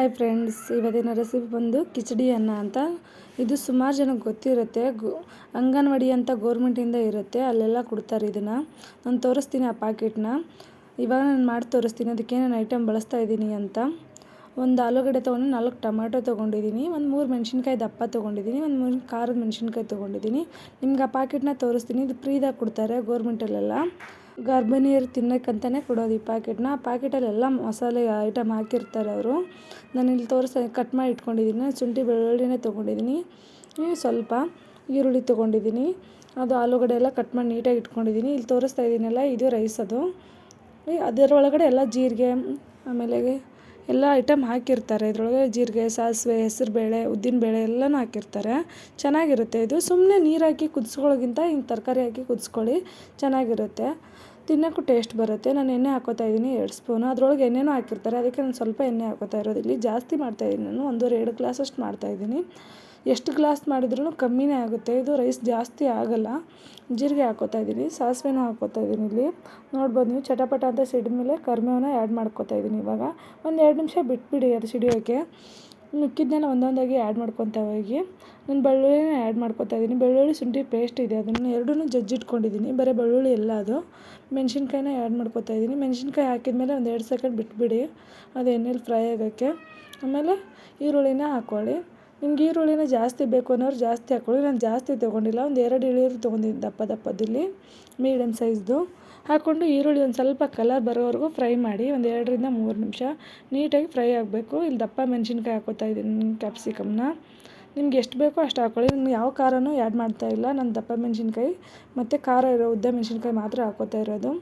Hi friends, ಇವತ್ತಿನ recipe ಬಂದು ಕಿಚಡಿ ಅನ್ನ ಅಂತ. ಇದು ಸುಮಾರು ಜನಕ್ಕೆ ಗೊತ್ತಿರುತ್ತೆ. ಅಂಗನವಾಡಿ ಅಂತ ಗೋರ್ಮೆಂಟಿಂದ ಇರುತ್ತೆ. ಅಲ್ಲೆಲ್ಲ ಕೊಡ್ತಾರೆ ಇದನ್ನು. ನಾನು ತೋರಿಸ್ತೀನಿ ಆ ಪ್ಯಾಕೆಟ್ನ ಇವಾಗ ನಾನು ಮಾಡಿ ತೋರಿಸ್ತೀನಿ. ಅದಕ್ಕೆ ನಾನು ಐಟಮ್ ಬಳಸ್ತಾ ಇದ್ದೀನಿ ಅಂತ. ಒಂದು ಆಲೂಗಡ್ಡೆ ತೊಗೊಂಡು ನಾಲ್ಕು ಟೊಮ್ಯಾಟೊ ತೊಗೊಂಡಿದ್ದೀನಿ. ಒಂದು ಮೂರು ಮೆಣಸಿನ್ಕಾಯಿ ದಪ್ಪ ತೊಗೊಂಡಿದ್ದೀನಿ. ಒಂದು ಮೂರು ಖಾರದ ಮೆಣಸಿನ್ಕಾಯಿ ತೊಗೊಂಡಿದ್ದೀನಿ. ನಿಮ್ಗೆ ಆ ಪ್ಯಾಕೆಟ್ನ ತೋರಿಸ್ತೀನಿ. ಇದು ಫ್ರೀದಾಗ ಕೊಡ್ತಾರೆ ಗೋರ್ಮೆಂಟಲ್ಲೆಲ್ಲ ಗರ್ಭಿಣಿಯರು ತಿನ್ನೋಕ್ಕಂತಲೇ ಕೊಡೋದು ಈ ಪ್ಯಾಕೆಟ್ನ. ಆ ಪ್ಯಾಕೆಟಲ್ಲೆಲ್ಲ ಮಸಾಲೆ ಐಟಮ್ ಹಾಕಿರ್ತಾರೆ ಅವರು. ನಾನು ಇಲ್ಲಿ ತೋರಿಸ ಕಟ್ ಮಾಡಿ ಇಟ್ಕೊಂಡಿದ್ದೀನಿ. ಶುಂಠಿ ಬೆಳ್ಳುಳ್ಳಿನೇ ತೊಗೊಂಡಿದ್ದೀನಿ. ಸ್ವಲ್ಪ ಈರುಳ್ಳಿ ತೊಗೊಂಡಿದ್ದೀನಿ. ಅದು ಆಲೂಗಡ್ಡೆ ಎಲ್ಲ ಕಟ್ ಮಾಡಿ ನೀಟಾಗಿ ಇಟ್ಕೊಂಡಿದ್ದೀನಿ. ಇಲ್ಲಿ ತೋರಿಸ್ತಾ ಇದ್ದೀನಲ್ಲ, ಇದು ರೈಸ್ ಅದು. ಅದರೊಳಗಡೆ ಎಲ್ಲ ಜೀರಿಗೆ, ಆಮೇಲೆ ಎಲ್ಲ ಐಟಮ್ ಹಾಕಿರ್ತಾರೆ. ಇದರೊಳಗೆ ಜೀರಿಗೆ, ಸಾಸಿವೆ, ಹೆಸರುಬೇಳೆ, ಉದ್ದಿನಬೇಳೆ ಎಲ್ಲನೂ ಹಾಕಿರ್ತಾರೆ. ಚೆನ್ನಾಗಿರುತ್ತೆ ಇದು. ಸುಮ್ಮನೆ ನೀರು ಹಾಕಿ ಕುದಿಸ್ಕೊಳ್ಳೋಕ್ಕಿಂತ ಹಿಂಗೆ ತರಕಾರಿ ಹಾಕಿ ಕುದಿಸ್ಕೊಳ್ಳಿ ಚೆನ್ನಾಗಿರುತ್ತೆ. ತಿನ್ನೋಕ್ಕೂ ಟೇಸ್ಟ್ ಬರುತ್ತೆ. ನಾನು ಎಣ್ಣೆ ಹಾಕೋತಾ ಇದ್ದೀನಿ ಎರಡು ಸ್ಪೂನು ಅದರೊಳಗೆ ಎಣ್ಣೆನೂ ಹಾಕಿರ್ತಾರೆ. ಅದಕ್ಕೆ ನಾನು ಸ್ವಲ್ಪ ಎಣ್ಣೆ ಹಾಕೋತಾ ಇರೋದು. ಇಲ್ಲಿ ಜಾಸ್ತಿ ಮಾಡ್ತಾಯಿದ್ದೀನಿ ನಾನು ಒಂದೂವರೆ, ಎರಡು ಗ್ಲಾಸಷ್ಟು ಮಾಡ್ತಾಯಿದ್ದೀನಿ ಎಷ್ಟು ಗ್ಲಾಸ್ ಮಾಡಿದ್ರೂ ಕಮ್ಮಿನೇ ಆಗುತ್ತೆ. ಇದು ರೈಸ್ ಜಾಸ್ತಿ ಆಗಲ್ಲ. ಜೀರಿಗೆ ಹಾಕೋತಾ ಇದ್ದೀನಿ, ಸಾಸಿವೆನೂ ಹಾಕೋತಾ ಇದ್ದೀನಿ ಇಲ್ಲಿ. ನೋಡ್ಬೋದು ನೀವು, ಚಟಪಟ ಅಂತ ಸಿಡಿದ್ಮೇಲೆ ಕರ್ಮೇವನ್ನ ಆ್ಯಡ್ ಮಾಡ್ಕೋತಾ ಇದ್ದೀನಿ ಇವಾಗ. ಒಂದು ಎರಡು ನಿಮಿಷ ಬಿಟ್ಬಿಡಿ ಅದು ಸಿಡಿಯೋಕ್ಕೆ ಮಿಕ್ಕಿದ್ದನ್ನೆಲ್ಲ ಒಂದೊಂದಾಗಿ ಆ್ಯಡ್ ಮಾಡ್ಕೊತಾ ಹೋಗಿ. ನಾನು ಬೆಳ್ಳುಳ್ಳಿನ ಆ್ಯಡ್ ಮಾಡ್ಕೊತಾ ಇದ್ದೀನಿ. ಬೆಳ್ಳುಳ್ಳಿ ಶುಂಠಿ ಪೇಸ್ಟ್ ಇದೆ. ಅದನ್ನು ಎರಡೂ ಜಜ್ಜಿಟ್ಕೊಂಡಿದ್ದೀನಿ ಬರೀ ಬೆಳ್ಳುಳ್ಳಿ ಎಲ್ಲ ಅದು. ಮೆಣಸಿನ್ಕಾಯಿನ ಆ್ಯಡ್ ಮಾಡ್ಕೊತಾ ಇದ್ದೀನಿ. ಮೆಣಸಿನ್ಕಾಯಿ ಹಾಕಿದ್ಮೇಲೆ ಒಂದು ಎರಡು ಸೆಕೆಂಡ್ ಬಿಟ್ಬಿಡಿ. ಅದು ಎಣ್ಣೆಲಿ ಫ್ರೈ ಆಗೋಕ್ಕೆ. ಆಮೇಲೆ ಈರುಳ್ಳಿನ ಹಾಕ್ಕೊಳ್ಳಿ. ನಿಮ್ಗೆ ಈರುಳ್ಳಿನ ಜಾಸ್ತಿ ಬೇಕು ಅನ್ನೋರು ಜಾಸ್ತಿ ಹಾಕ್ಕೊಳ್ಳಿ ನಾನು ಜಾಸ್ತಿ ತೊಗೊಂಡಿಲ್ಲ. ಒಂದು ಎರಡು ಈರುಳ್ಳಿ ತೊಗೊಂಡಿದ್ದೀನಿ ದಪ್ಪ ದಪ್ಪದಿಲ್ಲಿ ಮೀಡಿಯಮ್ ಸೈಜ್ದು ಹಾಕ್ಕೊಂಡು ಈರುಳ್ಳಿ ಒಂದು ಸ್ವಲ್ಪ ಕಲರ್ ಬರೋವರೆಗೂ ಫ್ರೈ ಮಾಡಿ, ಒಂದು ಎರಡರಿಂದ ಮೂರು ನಿಮಿಷ ನೀಟಾಗಿ ಫ್ರೈ ಆಗಬೇಕು. ಇಲ್ಲಿ ದಪ್ಪ ಮೆಣಸಿನ್ಕಾಯಿ ಹಾಕೋತಾ ಇದ್ದೀನಿ ಕ್ಯಾಪ್ಸಿಕಮ್ನ ನಿಮ್ಗೆ ಎಷ್ಟು ಬೇಕೋ ಅಷ್ಟು ಹಾಕ್ಕೊಳ್ಳಿ ನಿಮ್ಗೆ ಯಾವ ಖಾರನೂ ಆ್ಯಡ್ ಮಾಡ್ತಾ ಇಲ್ಲ. ನಾನು ದಪ್ಪ ಮೆಣಸಿನ್ಕಾಯಿ ಮತ್ತು ಖಾರ ಇರೋ ಉದ್ದ ಮೆಣಸಿನ್ಕಾಯಿ ಮಾತ್ರ ಹಾಕೋತಾ ಇರೋದು.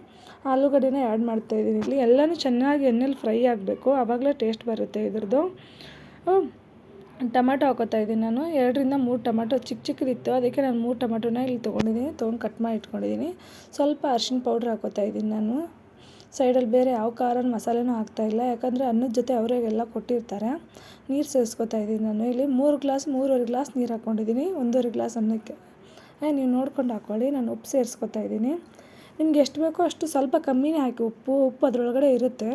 ಆಲೂಗಡ್ಡೆನ ಆ್ಯಡ್ ಮಾಡ್ತಾಯಿದ್ದೀನಿ ಇಲ್ಲಿ. ಎಲ್ಲನೂ ಚೆನ್ನಾಗಿ ಎಣ್ಣೆಲಿ ಫ್ರೈ ಆಗಬೇಕು. ಆವಾಗಲೇ ಟೇಸ್ಟ್ ಬರುತ್ತೆ ಇದ್ರದ್ದು. ಟೊಮಾಟೊ ಹಾಕೋತಾ ಇದ್ದೀನಿ ನಾನು. ಎರಡರಿಂದ ಮೂರು ಟೊಮೆಟೊ ಚಿಕ್ಕ ಚಿಕ್ಕದಿತ್ತು. ಅದಕ್ಕೆ ನಾನು ಮೂರು ಟೊಮೆಟೊನ ಇಲ್ಲಿ ತೊಗೊಂಡಿದ್ದೀನಿ. ತೊಗೊಂಡು ಕಟ್ ಮಾಡಿ ಇಟ್ಕೊಂಡಿದ್ದೀನಿ. ಸ್ವಲ್ಪ ಅರ್ಶಿಣ ಪೌಡ್ರ್ ಹಾಕೋತಾ ಇದ್ದೀನಿ ನಾನು. ಸೈಡಲ್ಲಿ ಬೇರೆ ಯಾವ ಖಾರನ ಮಸಾಲೆನೂ ಹಾಕ್ತಾಯಿಲ್ಲ ಯಾಕಂದರೆ ಅನ್ನದ ಜೊತೆ ಅವರಿಗೆಲ್ಲ ಕೊಟ್ಟಿರ್ತಾರೆ. ನೀರು ಸೇರಿಸ್ಕೊತಾ ಇದ್ದೀನಿ ನಾನು. ಇಲ್ಲಿ ಮೂರು ಗ್ಲಾಸ್ ಮೂರುವರೆ ಗ್ಲಾಸ್ ನೀರು ಹಾಕ್ಕೊಂಡಿದ್ದೀನಿ. ಒಂದೂವರೆ ಗ್ಲಾಸ್ ಅನ್ನಕ್ಕೆ. ನೀವು ನೋಡ್ಕೊಂಡು ಹಾಕ್ಕೊಳ್ಳಿ ನಾನು ಉಪ್ಪು ಸೇರಿಸ್ಕೊತಾ ಇದ್ದೀನಿ. ನಿಮ್ಗೆ ಎಷ್ಟು ಬೇಕೋ ಅಷ್ಟು ಸ್ವಲ್ಪ ಕಮ್ಮಿನೇ ಹಾಕಿ. ಉಪ್ಪು ಉಪ್ಪು ಅದರೊಳಗಡೆ ಇರುತ್ತೆ.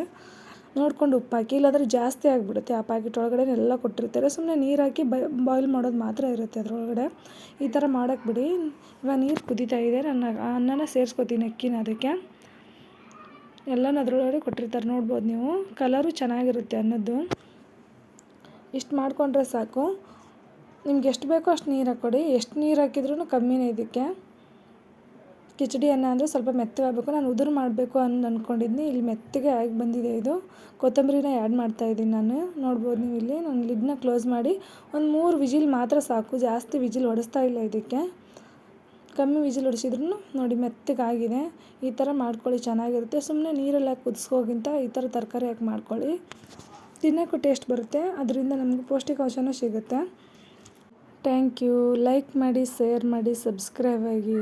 ನೋಡ್ಕೊಂಡು ಉಪ್ಪಾಕಿ, ಇಲ್ಲಾಂದರೆ ಜಾಸ್ತಿ ಆಗಿಬಿಡುತ್ತೆ ಆ ಪ್ಯಾಕೆಟ್ ಒಳಗಡೆ ಎಲ್ಲ ಕೊಟ್ಟಿರ್ತಾರೆ. ಸುಮ್ಮನೆ ನೀರು ಹಾಕಿ ಬಾಯ್ಲ್ ಮಾಡೋದು ಮಾತ್ರ ಇರುತ್ತೆ ಅದರೊಳಗಡೆ. ಈ ಥರ ಮಾಡೋಕ್ಕೆ ಬಿಡಿ. ಇವಾಗ ನೀರು ಕುದೀತಾ ಇದೆ, ನನ್ನ, ಅನ್ನನ ಸೇರಿಸ್ಕೊತೀನಿ ಅಕ್ಕಿನ ಅದಕ್ಕೆ. ಎಲ್ಲನೂ ಅದರೊಳಗಡೆ ಕೊಟ್ಟಿರ್ತಾರೆ, ನೋಡ್ಬೋದು ನೀವು. ಕಲರು ಚೆನ್ನಾಗಿರುತ್ತೆ ಅನ್ನೋದು ಇಷ್ಟು ಮಾಡಿಕೊಂಡ್ರೆ ಸಾಕು. ನಿಮ್ಗೆ ಎಷ್ಟು ಬೇಕೋ ಅಷ್ಟು ನೀರು ಹಾಕ್ಕೊಡಿ ಎಷ್ಟು ನೀರು ಹಾಕಿದ್ರೂ ಕಮ್ಮಿನೇ ಇದಕ್ಕೆ. ಕಿಚಡಿ ಅನ್ನ ಅಂದರೆ ಸ್ವಲ್ಪ ಮೆತ್ತಗಾಗಬೇಕು ನಾನು ಉದುರು ಮಾಡಬೇಕು ಅಂತ ಅಂದ್ಕೊಂಡಿದ್ನಿ ಇಲ್ಲಿ ಮೆತ್ತಗೆ ಆಗಿ ಬಂದಿದೆ ಇದು. ಕೊತ್ತಂಬರಿನ ಆ್ಯಡ್ ಮಾಡ್ತಾಯಿದ್ದೀನಿ ನಾನು. ನೋಡ್ಬೋದು ನೀವು ಇಲ್ಲಿ. ನಾನು ಲಿಡ್ನ ಕ್ಲೋಸ್ ಮಾಡಿ ಒಂದು ಮೂರು ವಿಜಿಲ್ ಮಾತ್ರ ಸಾಕು. ಜಾಸ್ತಿ ವಿಜಿಲ್ ಹೊಡೆಸ್ತಾ ಇಲ್ಲ ಇದಕ್ಕೆ. ಕಮ್ಮಿ ವಿಜಿಲ್ ಹೊಡಿಸಿದ್ರು ನೋಡಿ ಮೆತ್ತಗಾಗಿದೆ ಈ ಥರ ಮಾಡ್ಕೊಳ್ಳಿ, ಚೆನ್ನಾಗಿರುತ್ತೆ. ಸುಮ್ಮನೆ ನೀರೆಲ್ಲ ಹಾಕಿ ಕುದಿಸ್ಕೋಗಿಂತ ಈ ಥರ ತರಕಾರಿ ಹಾಕಿ ಮಾಡ್ಕೊಳ್ಳಿ. ತಿನ್ನೋಕ್ಕೂ ಟೇಸ್ಟ್ ಬರುತ್ತೆ. ಅದರಿಂದ ನಮಗೆ ಪೌಷ್ಟಿಕಾಂಶನೂ ಸಿಗುತ್ತೆ. ಥ್ಯಾಂಕ್ ಯು ಲೈಕ್ ಮಾಡಿ ಶೇರ್ ಮಾಡಿ ಸಬ್ಸ್ಕ್ರೈಬ್ ಆಗಿ.